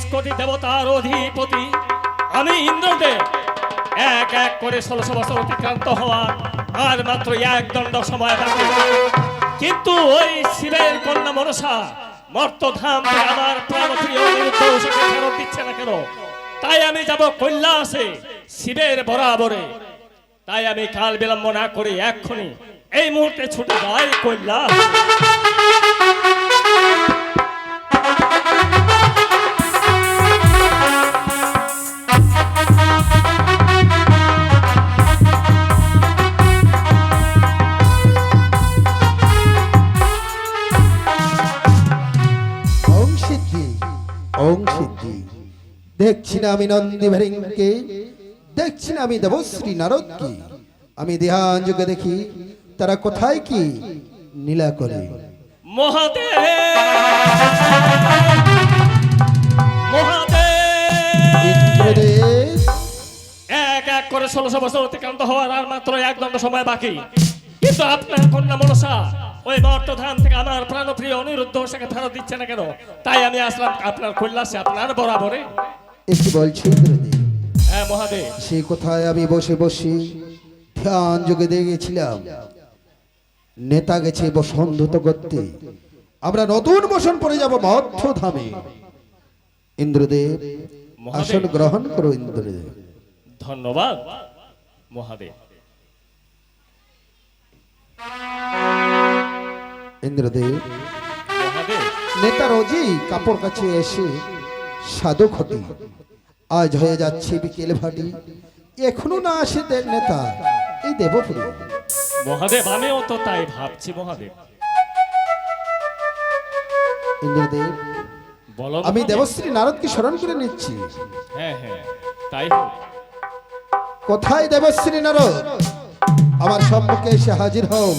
তেইশ কোটি দেবতার অধিপতি। আমি ইন্দ্রদেব। এক এক করে ষোলোশো বছর অতিক্রান্ত হওয়ার আর মাত্র এক দণ্ড সময় বাকি। কিন্তু ওই শিবের কন্যা মনসা মর্তধাম আমার ফেরত দিচ্ছে না কেন? তাই আমি যাব কৈলাসে শিবের বরাবরে। তাই আমি কাল বিলম্ব না করে এক্ষুনি এই মুহূর্তে ছুটে যাই কৈলাস। দেখছি না আমি নন্দী ভেরিংকে দেখছি না আমি দেবশ্রী নারদকে আমি ধ্যান যুগে দেখি তারা কোথায় কি নীলা করে মহাদেব মহাদেব এক এক করে ষোলোশো বছর অতিক্রান্ত হওয়ার আর মাত্র এক দণ্ড সময় বাকি কিন্তু আপনার কন্যা মনসা ওই থেকে আমার প্রাণপ্রিয় অনিরুদ্ধ সেকে ফেরত দিচ্ছে না কেন তাই আমি আসলাম আপনার আপনার বরাবরে এ কি বলছি হ্যাঁ মহাদেব। সে কোথায় আমি বসে বসে? ধ্যান যুগে দেখেছিলাম। নেতা গেছে বসন্ত করতে। আমরা নতুন বসন পরে যাব মধ্য ধামে ইন্দ্রদেব। আসন গ্রহণ করো ইন্দ্রদেব। ধন্যবাদ মহাদেব। ইন্দ্রদেব নেতা রোজই কাপড় কাছে এসে সাধু খটি আজ হয়ে যাচ্ছে বিকেল ভাটি। এখনও না আসে দেব নেতা এই দেবপুরী। মহাদেব আমিও তো তাই ভাবছি মহাদেব। ইন্দ্রদেব বলো আমি। দেবশ্রী নারদকে স্মরণ করে নিচ্ছি। হ্যাঁ হ্যাঁ তাই কোথায় দেবশ্রী নারদ? আমার সম্মুখে এসে হাজির হও।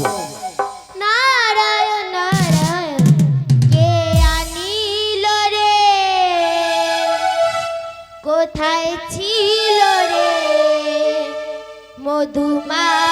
মধুমাখা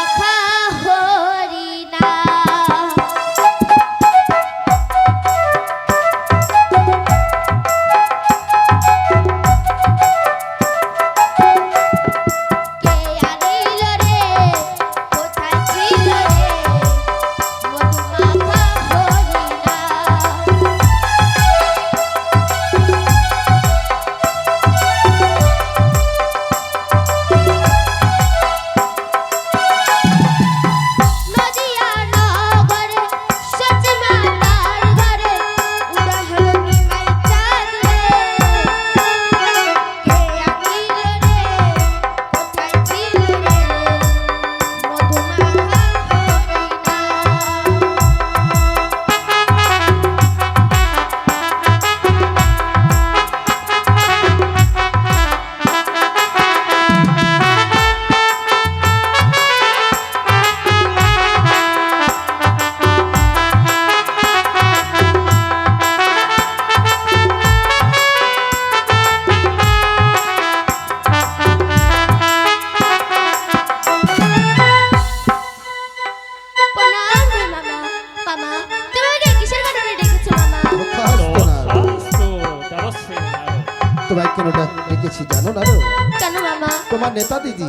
নেতা দিদি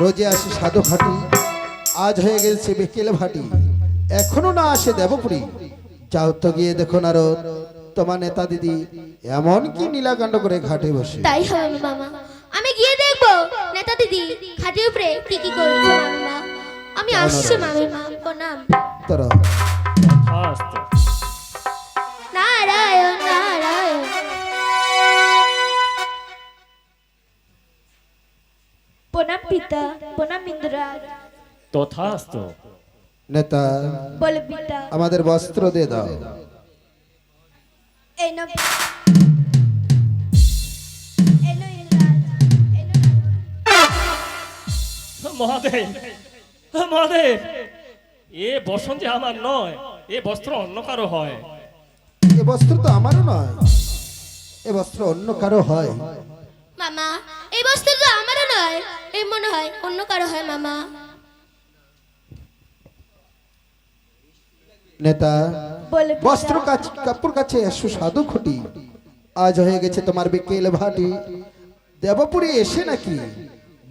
রোজে আসে সাধু ঘাটি আজ হয়ে গেছে বিকেল ভাটি এখনও না আসে দেবপুরী। যাও তো গিয়ে দেখো না রো, তোমার নেতা দিদি এমন কি নীলাকাণ্ড করে ঘাটে বসে। তাই হবে মামা আমি গিয়ে দেখব। নেতা দিদি খাটির উপরে কি কি করছে মামা? আমি আসছি মামি মা প্রণাম। তারা। নারায়ণ নারায়ণ। প্রণাম পিতা প্রণাম ইন্দ্রাজ তথাস্তু। নেতা বলে পিতা আমাদের বস্ত্র দিয়ে দাও। এই মহাদেব মহাদেব এ বসন যে আমার নয় এ বস্ত্র অন্য কারও হয়। এ বস্ত্র তো আমারও নয় এ বস্ত্র অন্য কারও হয়। মামা এই বস্তু তো আমারও নয়। এই মনে হয় অন্য কারও হয় মামা। নেতা বলে বস্ত্র কাছ কাপড় কাছে এসো সাধু খুঁটি। আজ হয়ে গেছে তোমার বিকেল ভাটি। দেবপুরী এসে নাকি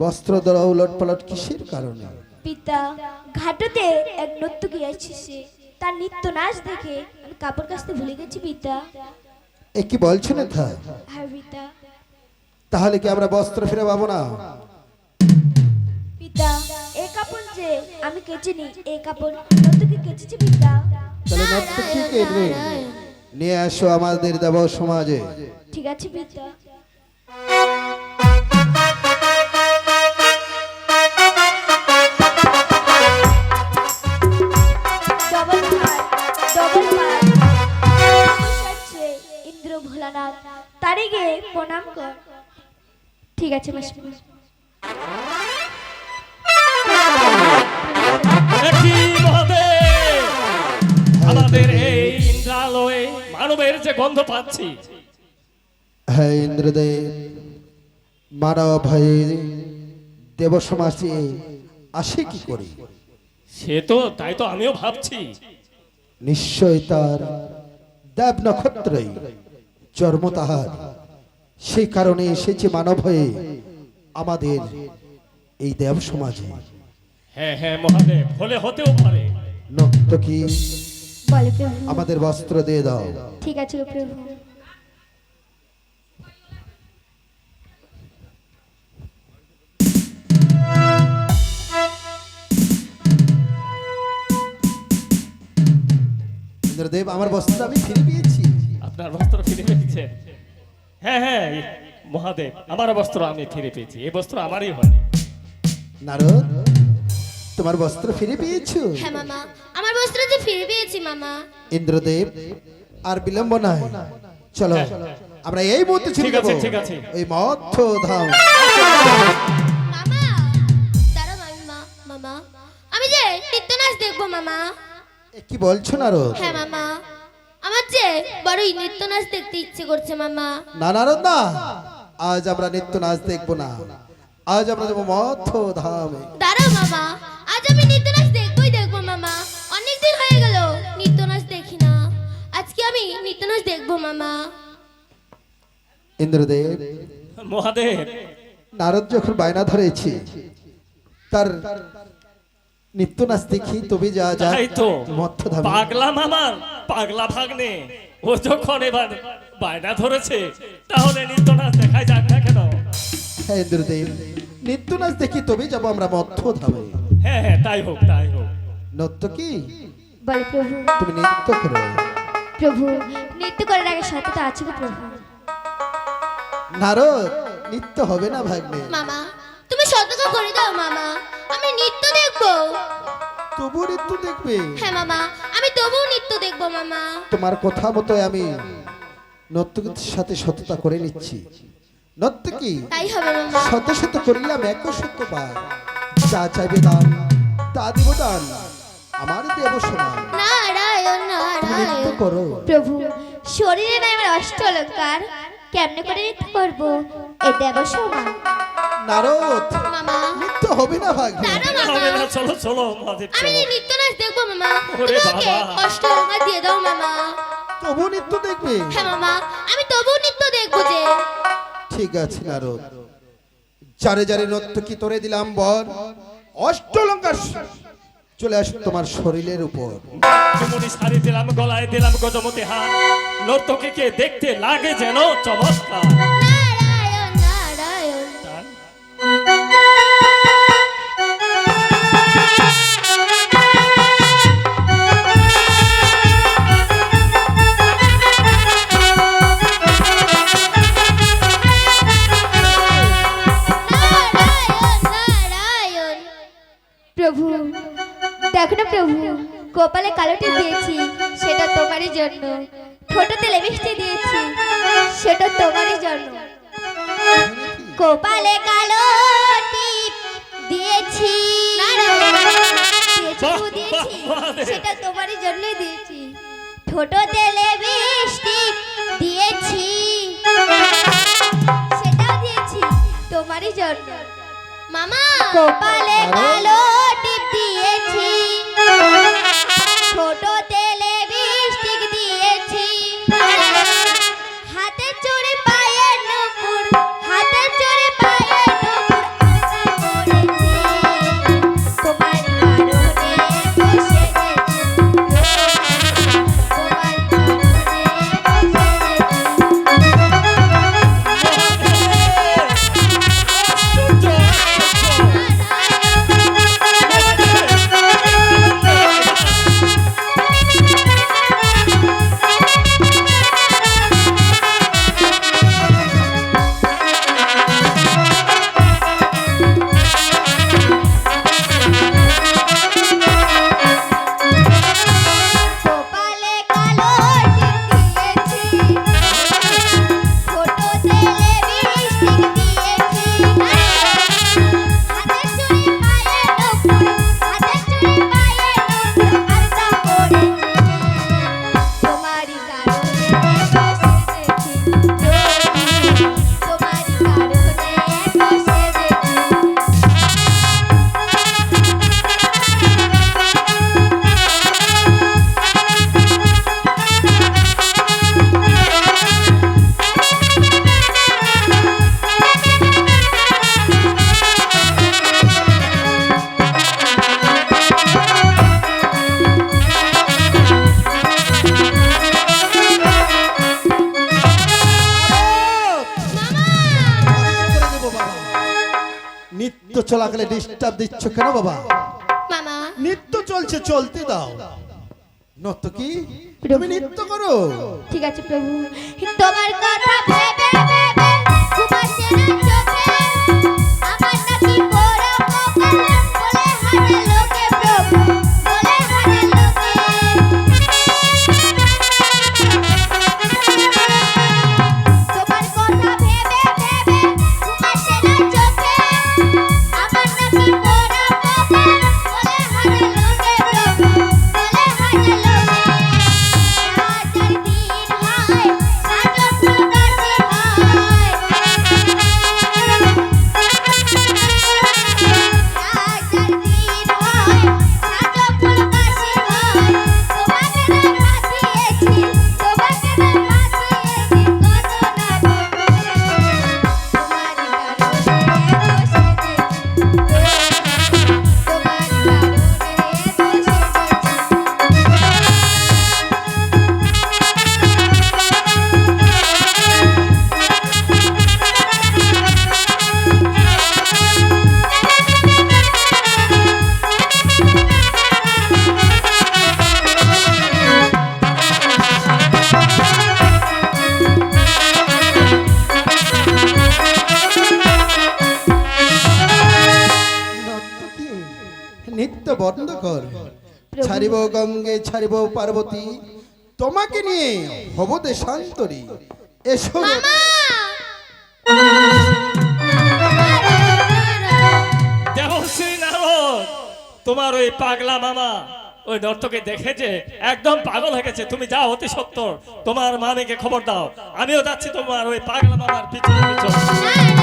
বস্ত্র দ্বারা উলট পালট কিসের কারণে? পিতা ঘাটতে এক নর্তকী আছে সে। তার নিত্য নাচ দেখে আমি কাপড় কাচতে ভুলে গেছি পিতা। এ কি বলছো না থা হ্যাঁ পিতা। তাহলে কি আমরা বস্ত্র ফিরে পাবো না? পিতা কাপড় যে আমি কাপড় নর্তকী কেচেছে পিতা। তাহলে নর্তকী কেটবে? নিয়ে আসো আমাদের দেব সমাজে। ঠিক আছে পিতা। ইন্দ্র ভোলানাথ তারে গিয়ে প্রণাম কর। ঠিক আছে মাসিমা দেখি মহাদেব আমাদের এই ইন্দ্রালয়ে মানবের যে গন্ধ পাচ্ছি। হ্যাঁ ইন্দ্রদেব মানব ভয়ে দেব সমাজে আসে কি করে? সে তো তাই তো আমিও ভাবছি। নিশ্চয় তার দেব নক্ষত্রই জন্ম তাহার। সেই কারণে এসেছে মানব হয়ে আমাদের এই দেব সমাজে। হ্যাঁ হ্যাঁ মহাদেব হলে হতেও পারে। নর্তকী বলে আমাদের বস্ত্র দিয়ে দাও। ঠিক আছে প্রভু ইন্দ্রদেব আমার বস্ত্র আমি ফিরে পেয়েছি। আপনার বস্ত্র ফিরে পেয়েছে? হ্যাঁ হ্যাঁ মহাদেব আমার বস্ত্র আমি ফিরে পেয়েছি। এই বস্ত্র আমারই হয়। নারদ তোমার বস্ত্র ফিরে পেয়েছ? হ্যাঁ মামা আমার বস্ত্র যে ফিরে পেয়েছি মামা। ইন্দ্রদেব আর বিলম্ব নাই চলো আমরা এই মুহূর্তে ছুটে ঠিক আছে, ঠিক আছে। ওই মধ্য ধাম। মামা দাঁড়া মামিমা আমি যে নৃত্য নাচ দেখব মামা। এ কি বলছো নারদ? হ্যাঁ মামা। আমার যে বড়ই নৃত্য নাচ দেখতে ইচ্ছে করছে মামা। না নারদ না আজ আমরা নিত্য নাচ দেখব না। আজ আমরা যাব মধ্য ধামে দাঁড়াও মামা। আজ আমি নৃত্য নাচ দেখবই দেখব মামা। অনেকদিন হয়ে গেল নৃত্য নাচ দেখি না। আজকে আমি নৃত্য নাচ দেখব মামা। ইন্দ্রদেব মহাদেব। নারদ যখন বায়না ধরেছে তার নিত্য নাচ দেখি তবে যা যা তাই তো। ধামে পাগলা মামার পাগলা ভাগ্নে ও যখন এবার বায়না ধরেছে তাহলে নিত্য নাচ দেখাই যাক না কেন? হ্যাঁ ইন্দ্রদেব নিত্য নাচ দেখি তবে যাব আমরা মধ্য ধামে হ্যাঁ হ্যাঁ তাই হোক তাই হোক। নত্য কি? বলে প্রভু। তুমি নৃত্য করো প্রভু নৃত্য করার আগে সততা আছে গো প্রভু। নারদ নৃত্য হবে না ভাগ্নে। মামা তুমি সতর্ক করে দাও মামা। আমি নৃত্য দেখব। তবু নৃত্য দেখবে? হ্যাঁ মামা। আমি তবুও নৃত্য দেখব মামা। তোমার কথা মতো আমি নর্তকীর সাথে সততা করে নিচ্ছি। নর্তকী তাই হবে মামা। শত শত করিলাম এক সত্য পার যা চাইবে দান তা দিব দান। আমার দেব সমান। নারায়ণ নারায়ণ। করো। প্রভু শরীরে নাই আমার অষ্ট কেমনে করে নৃত্য করব? এ দেব সমান নারদ মামা। নৃত্য হবে না ভাগ্নে হবে না চলো চলো মহাদেব আমি নৃত্য নাচ দেখব মামা। ওরে বাবা। কষ্ট অলঙ্কার দিয়ে দাও মামা। তবু নৃত্য দেখবে? হ্যাঁ মামা আমি তবুও নৃত্য দেখব যে। ঠিক আছে নারদ। যারে যারে নর্তকী তোরে দিলাম বর অষ্টলঙ্কার চলে আস তোমার শরীরের উপর। চুমুনি শাড়ি দিলাম গলায় দিলাম গজমতি হাত নর্তকীকে দেখতে লাগে যেন চমৎকার। কপালে কালোটি দিয়েছি সেটা তোমারই জন্য। ঠোঁটতে লিপস্টিক দিয়েছি সেটা তোমারই জন্য। কপালে কালো টিপ দিয়েছি। সেটা তোমারই জন্যই দিয়েছি। ঠোঁটতে লিপস্টিক দিয়েছি সেটাও দিয়েছি তোমারই জন্য। মামা! কপালে কালো টিপ দিয়েছি ছোট চলাকালে ডিস্টার্ব দিচ্ছ কেন বাবা? মামা। নৃত্য চলছে চলতে দাও। নত কি? তুমি নৃত্য করো। ঠিক আছে প্রভু। তোমার কথা ভেবে ভেবে নিত্য বন্ধ কর। ছাড়িব গঙ্গে ছাড়িব পার্বতী। তোমাকে নিয়ে হব দেশান্তরী এসো। তোমার ওই পাগলা মামা ওই নর্তকে দেখেছে একদম পাগল হয়ে গেছে। তুমি যাও অতি সত্তর। তোমার মামিকে খবর দাও। আমিও যাচ্ছি তোমার ওই পাগলা মামার পিছনে পিছনে।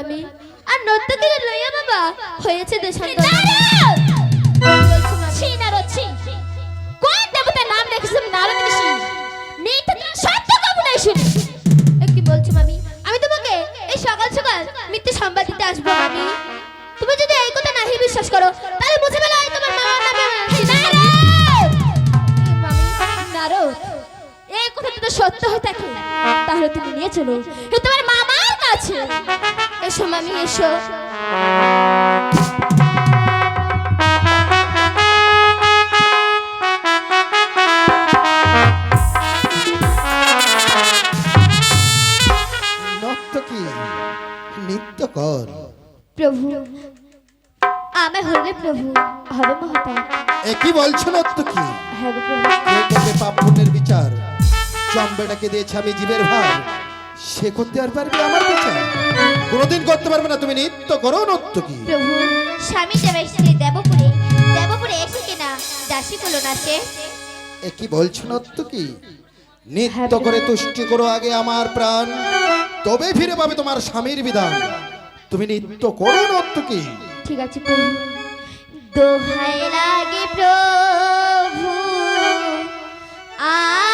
মামি আর নর্তকী লইয়া বাবা হয়েছে দেশান্তর। কোন দেবতার নাম নারদ ঋষি? সত্য কবু নাই শুনি। এ কি বলছো মামি? আমি তোমাকে এই সকাল সকাল মিথ্যে সংবাদ দিতে আসব মামি। তুমি যদি এই কথা নাহি বিশ্বাস করো তাহলে বুঝে ফেলো আমি তোমার নামে নারদ মামি এই কথা যদি সত্য হয়ে থাকে তাহলে তুমি নিয়ে চলো। তোমার মামার আছে? এসো মামি এসো। প্রভু আমি হলে প্রভু হবে কি বলছো নত্য কি? হ্যাঁ প্রভু। বিচার? চম্বেটাকে দিয়েছে আমি জীবের ভার। সে করতে আর পারবে আমার বিচার কোনোদিন করতে পারবে না তুমি নিত্য করো নর্তকী প্রভু স্বামী যাবে এসেছে দেবপুরে দেবপুরে এসে কিনা দাসী করল না সে? এ কি বলছো নর্তকী নিত্য করে তুষ্টি করো আগে আমার প্রাণ তবে ফিরে পাবে তোমার স্বামীর বিধান। তুমি নিত্য করো নত্য কি? ঠিক আছে প্রভু। দোহাই লাগে প্রভু আমারি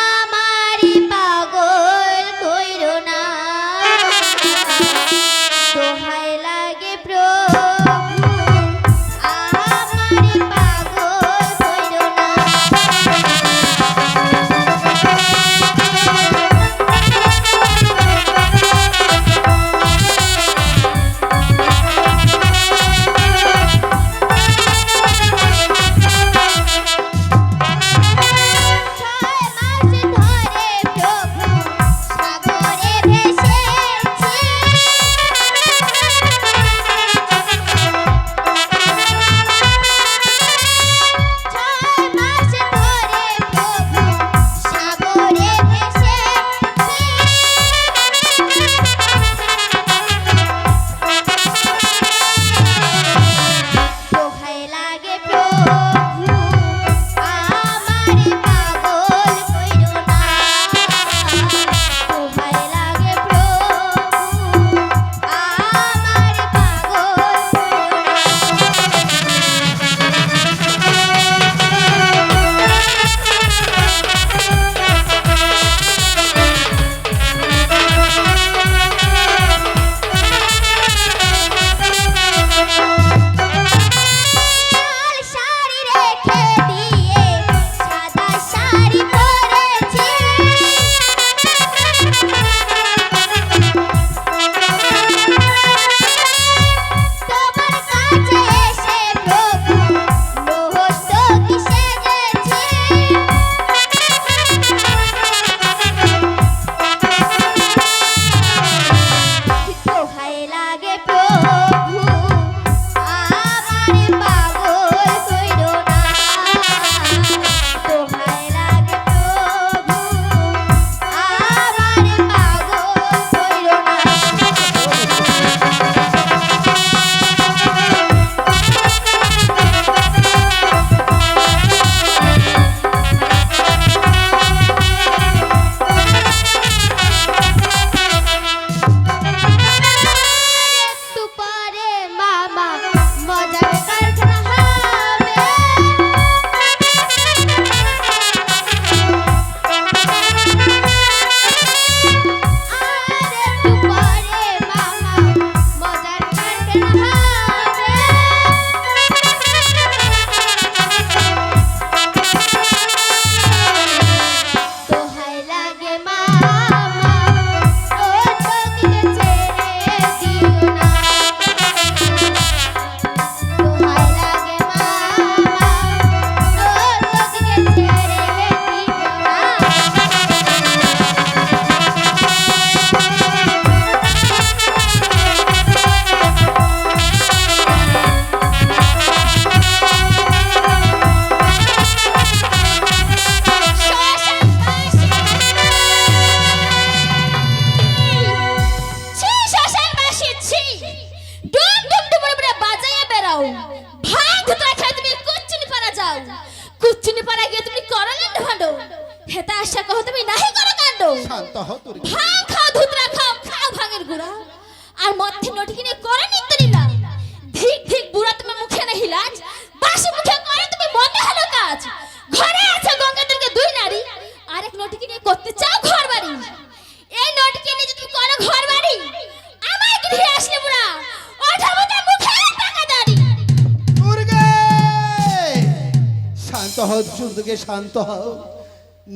হও শান্ত হও।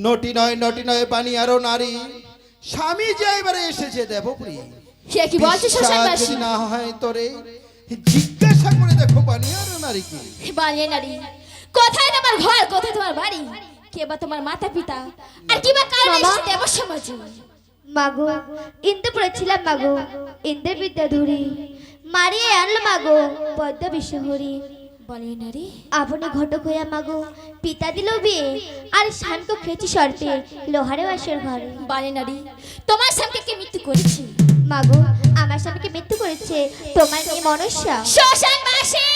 নটি নয় নটি নয় পানি আরও নারী। স্বামী যে এবারে এসেছে দেবপ্রী। সে কি বলছে শ্মশানবাসী না হয় তোরে জিজ্ঞাসা করে দেখো পানি আরও নারী কি। বানিয়ে নারী। কোথায় তোমার ঘর? কোথায় তোমার বাড়ি? কে বা তোমার মাতা পিতা আর কি বা কারণে এসেছে দেব সমাজে? মাগো ইন্দে পড়েছিলাম মাগো ইন্দ্র বিদ্যা ধরি মারিয়ে আনলো মাগো পদ্মা বিশ্বহরি বলে না রে আপনি ঘটক হইয়া মাগো পিতা দিল বিয়ে আর শান্ত খেয়েছি সর্পে লোহারে বাসর ঘরে। বলে না রে তোমার স্বামীকে কে মৃত্যু করেছে? মাগো আমার স্বামীকে মৃত্যু করেছে তোমার কি মনস্যা শ্মশান বাসী!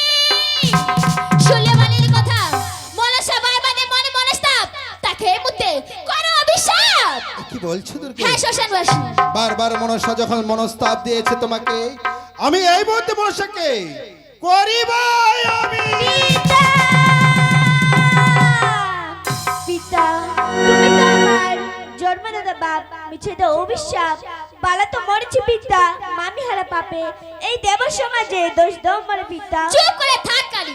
শুনলে বালির কথা? মনসা বারবাদে মনে মনস্তাপ তাকে মুতে করো অভিশাপ! কি বলছো দুর্গে? হ্যাঁ শ্মশান বাসী। বারবার মনসা যখন মনস্তাপ দিয়েছে তোমাকে আমি এই মুহূর্তে মনসাকে করিবাই আমি। পিতা তুমি তো আমার জন্মদাতা বাপ মিছে তো অভিশাপ বালা তো মরেছি পিতা মামি হারা পাপে। এই দেব সমাজে দোষ দাও মারে পিতা। চুপ করে থাক কালী।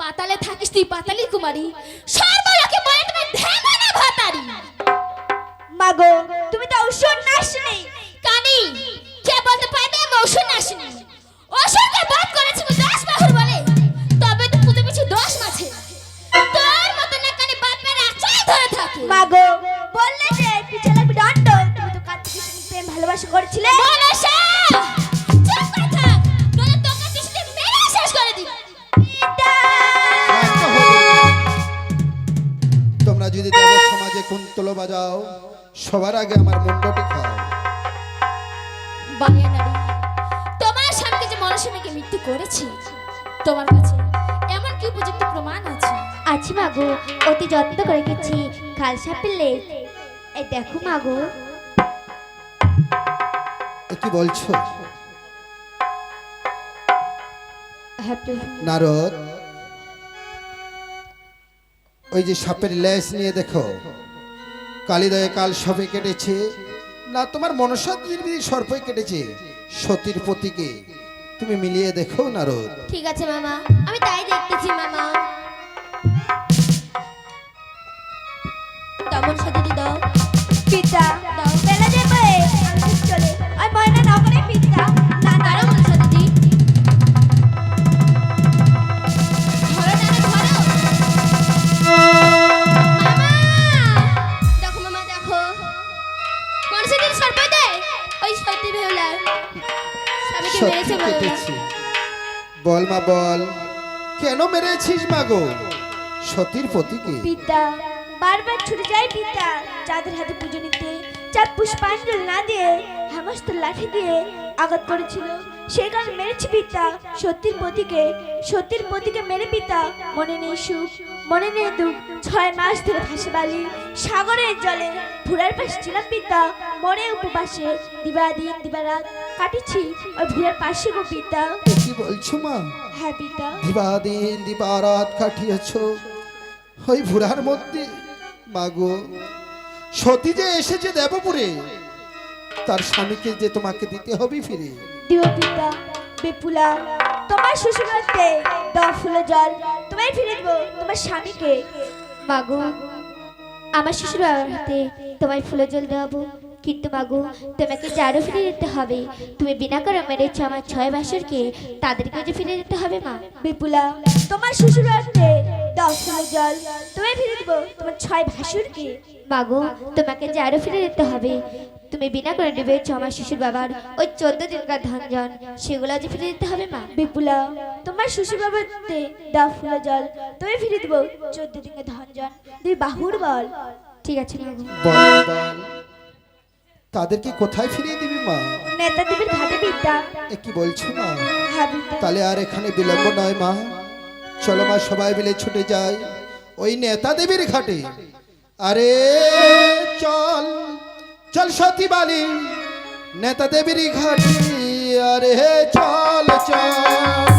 পাতালে থাকিস তুই পাতালি কুমারী। সর্বলোকে বলে তুমি ধ্যানা ভাতারি। মাগো তুমি তো ঔষধ নাশনি। কানি কে বলতে পারবে আমি ওষুধ আসিনি অসুরকে বাদ করেছি দাস বাহুর বলে। এই দেখো মাগো কি বলছো? হ্যাঁ নারদ ওই যে সাপের লেজ নিয়ে দেখো। কালিদয়ে কাল সবে কেটেছে। না তোমার মনসা সর্পই কেটেছে। সতীর পতিকে তুমি মিলিয়ে দেখো নারদ। ঠিক আছে মামা। আমি তাই দেখতেছি মামা। পিতা বেলা আমি চলে। ওই ময়না নগরে পিতা না না তারও ধরো না ধরো। দেখো মামা দেখো। মনসা দিদি সর্প ওই সত্যি ভেউলা স্বামীকে মেরেছে বলে বল মা বল। কেন মেরেছিস মা গো? সতীর পতিকে পিতা। বারবার ছুটে যায় পিতা। চাঁদের হাতে পুজো নিতে চাঁদ পুষ্পাঞ্জল না দিয়ে হেমস্ত লাঠি দিয়ে আঘাত করেছিল। সেই কারণে মেরেছে পিতা সত্যির পতিকে। সত্যির পতিকে মেরে পিতা মনে নেই সুখ মনে নেই দুঃখ। ছয় মাস ধরে ভাসে বালি সাগরের জলে ভুরার পাশে ছিলাম পিতা মনে উপবাসে দিবাদিন দিবারাত কাটিছি ওই ভুরার পাশে গো পিতা। কি বলছো মা? হ্যাঁ পিতা। দিবাদিন দিবারাত কাটিয়েছ। ওই ভুরার মধ্যে মাগো সতী যে এসেছে দেবপুরে তার স্বামীকে যে তোমাকে দিতে হবে ফিরে। দিও পিতা বিপুলা তোমার শ্বশুরাতে দাও ফুলে জল তোমায় ফিরে দেবো তোমার স্বামীকে। মাগো আমার শ্বশুর বাবার হাতে তোমায় ফুলে জল দেওয়াবো। কিন্তু মাগু তোমাকে যারও ফিরে দিতে হবে। তুমি বিনা করে মেরেছো আমার ছয় বাসরকে তাদেরকে যে ফিরে দিতে হবে মা? বিপুলা তোমার শ্বশুর দাও ফুলে জল তোমায় ফিরে দেবো তোমার ছয় ভাসুরকে মাগো তোমাকে যারও ফিরে দিতে হবে। তুমি বিনা করে নেবেছো আমার শ্বশুর বাবার ওই চোদ্দ দিনকার ধনজন সেগুলো যে ফিরে দিতে হবে মা? বিপুলা তোমার শ্বশুর বাবার দাও ফুলে জল তুমি ফিরে দেবো চোদ্দ দিনকার ধনজন। তুই বাহুর বল। ঠিক আছে মাগো। তাদেরকে কোথায় ফিরিয়ে দিবি মা? ঘাটে বিদ্যা। এ কি বলছো মা? হ্যাঁ তাহলে আর এখানে বিলম্ব নয় মা। চলো মা সবাই মিলে ছুটে যাই ওই নেতা দেবীর ঘাটে। আরে চল চল সতী বালি নেতা দেবীর ঘাটে। আরে চল চল।